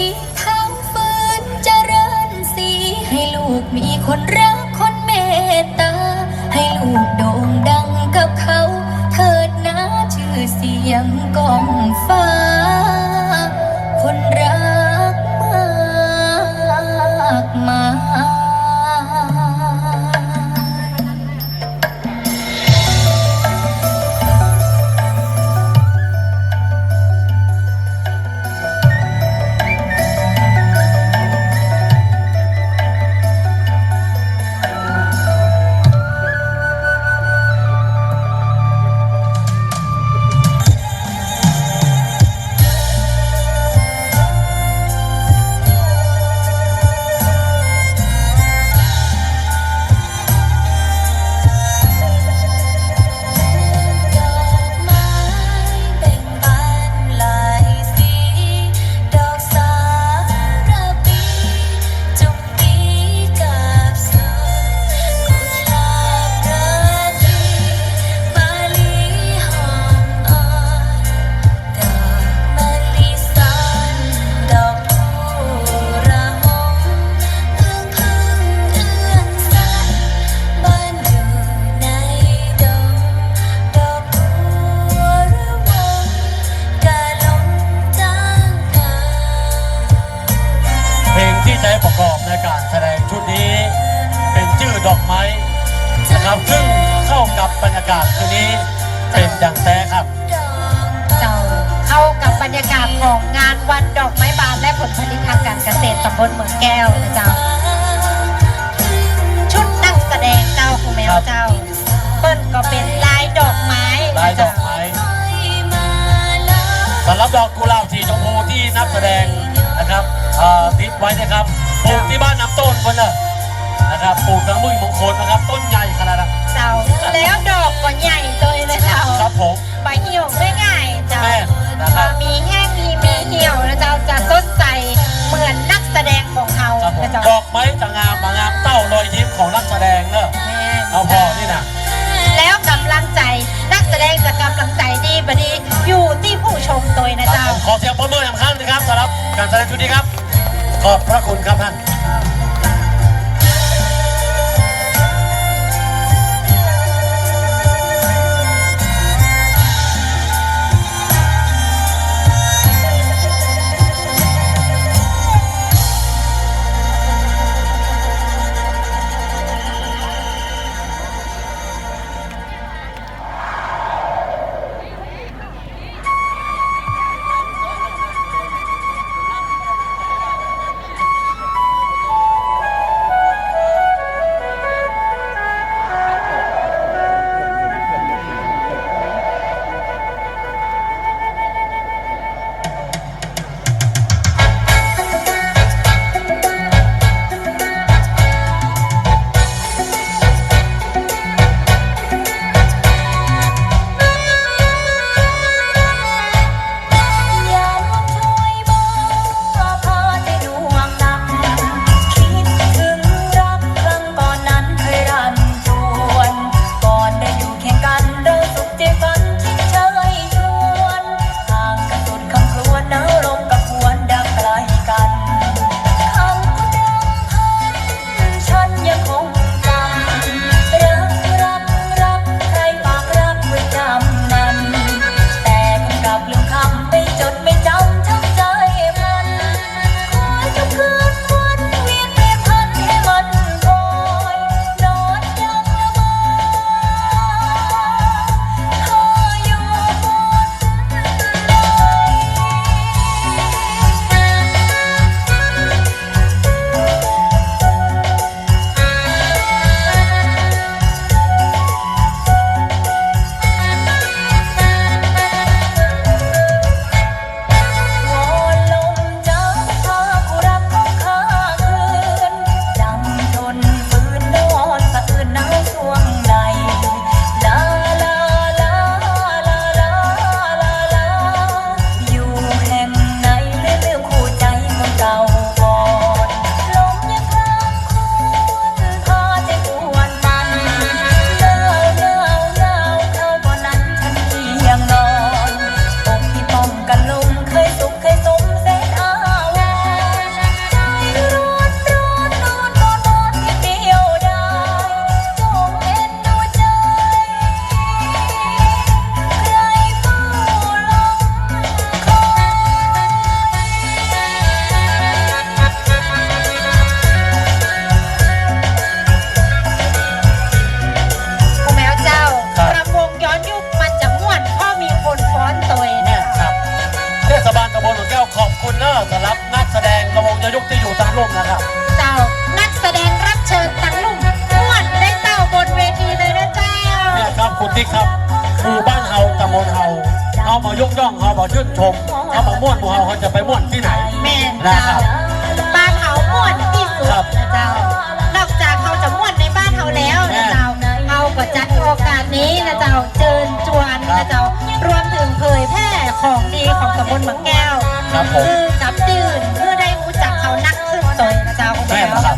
ที่ทางฝืนเจริญสีให้ลูกมีคนรักคนเมตตา ให้ลูกโด่งดังกับเขา เถิดนะชื่อเสียงกอง ใช้ประกอบในการแสดงชุดนี้ เป็นชื่อดอกไม้นะครับซึ่งเข้ากับบรรยากาศคืนนี้เป็นดังแท้ครับดอกเจ้าเข้ากับบรรยากาศของงานวันดอกไม้บานและผลผลิตทางการเกษตรตำบลเมืองแก้วนะเจ้า ชุดนักแสดงเจ้าคุณแมวเจ้า เปิ้นก็เป็นลายดอกไม้ลายดอกไม้มาลาสำหรับดอกกุหลาบสีชมพูที่นักแสดงนะครับเอ่อ ติดไว้นะครับปลูกที่บ้านน้ำต้นคนน่ะนะครับปลูกทั้งมือมงคลนะครับ ต้นใหญ่ขนาดนั้นเจ้าแล้วดอกก็ใหญ่เลยนะเจ้าครับผมใบเหี่ยวไม่ง่ายเจ้าแม่นะครับมีแห้งมีมีเหี่ยวนะเจ้าจะต้นใจเหมือนนักแสดงของเขาครับผมนะเจ้าดอกไม้จะงามมางามเต้ารอยยิ้มของนักแสดงเนอะแม่เอาพอนี่นะแล้วกำลังใจนักแสดงจะกำลังใจดีบดีอยู่ที่ผู้ชมตัวนะครับเจ้าผมขอเสียงปรบมืออีกครั้งหนึงครับสำหรับการแสดงชุดนี้ครับ ขอบพระคุณครับท่าน มายกย่องเอามาชื่นชมเอามาม่วนหมู่เฮาเขาจะไปม่วนที่ไหนแม่นนะเจ้าครับ บ้านเฮาม่วนที่สุดครับนะเจ้านอกจากเขาจะม่วนในบ้านเฮาแล้วนะเจ้าเฮาก็จัดโอกาสนี้นะเจ้าเจิญจวนนะเจ้ารวมถึงเผยแพร่ของดีของตำบลบางแก้วครับผม คือกับตื่นเพื่อได้รู้จักเขานักขึ้นตนนะเจ้าคุณแม่แม่นะครับ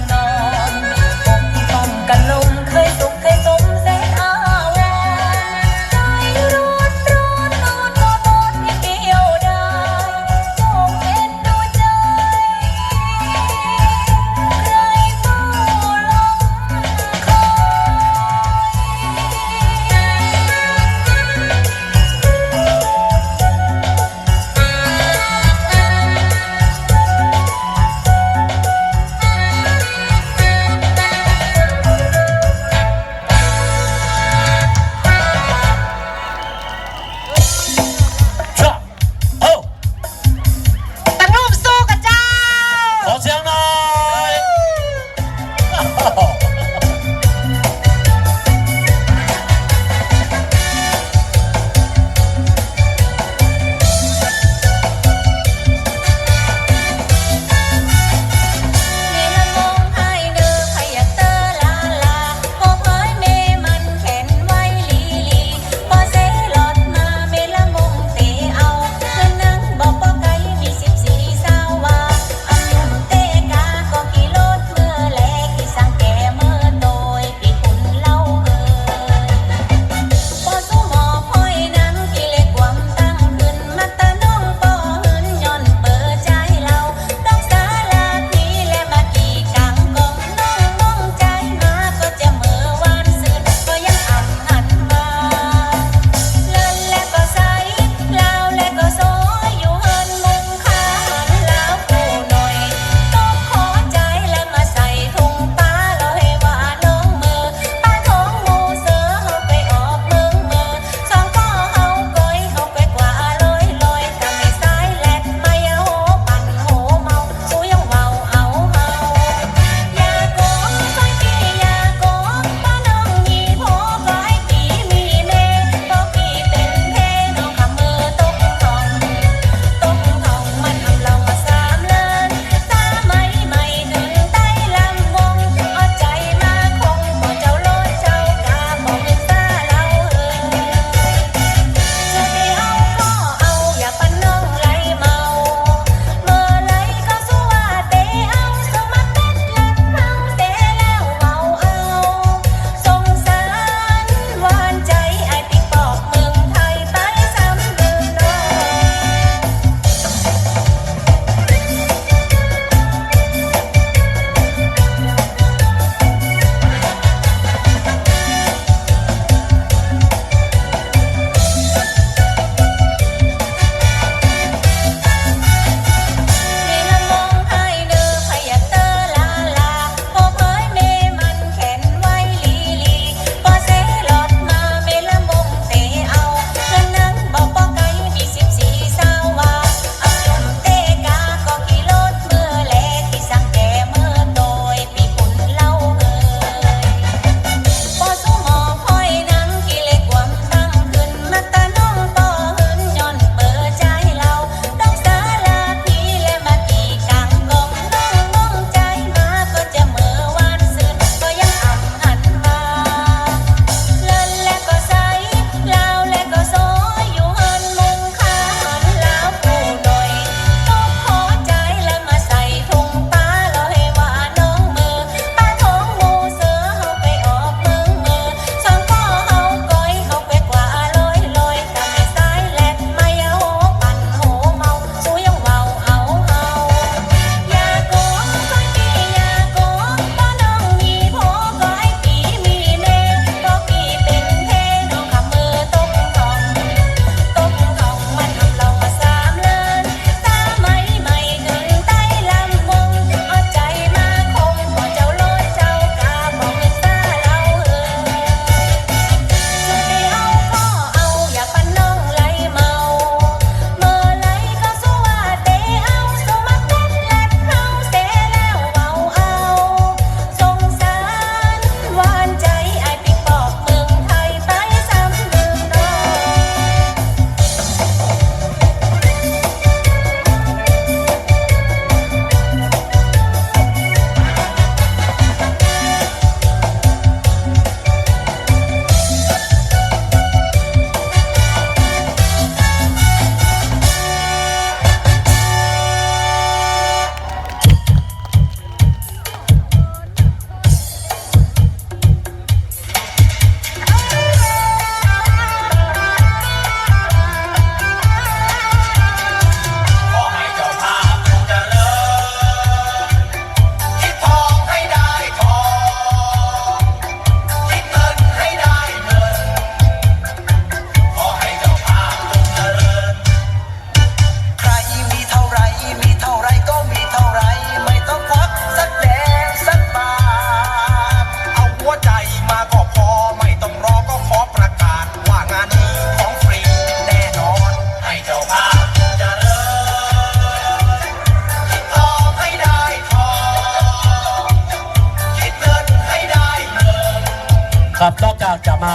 จากจะมา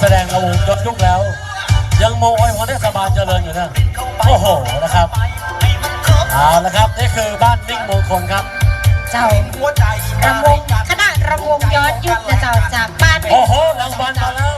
แสดงระวงย้อนยุคแล้ว ยังโมอวยพรเทศบาลเจริญอยู่นะโอ้โหนะครับเอาละครับนี่คือบ้านมิ่งมงคลครับ เจ้ารำวงคณะระวงย้อนยุคนะเจ้าจากบ้านโอ้โหรางวัลมาแล้ว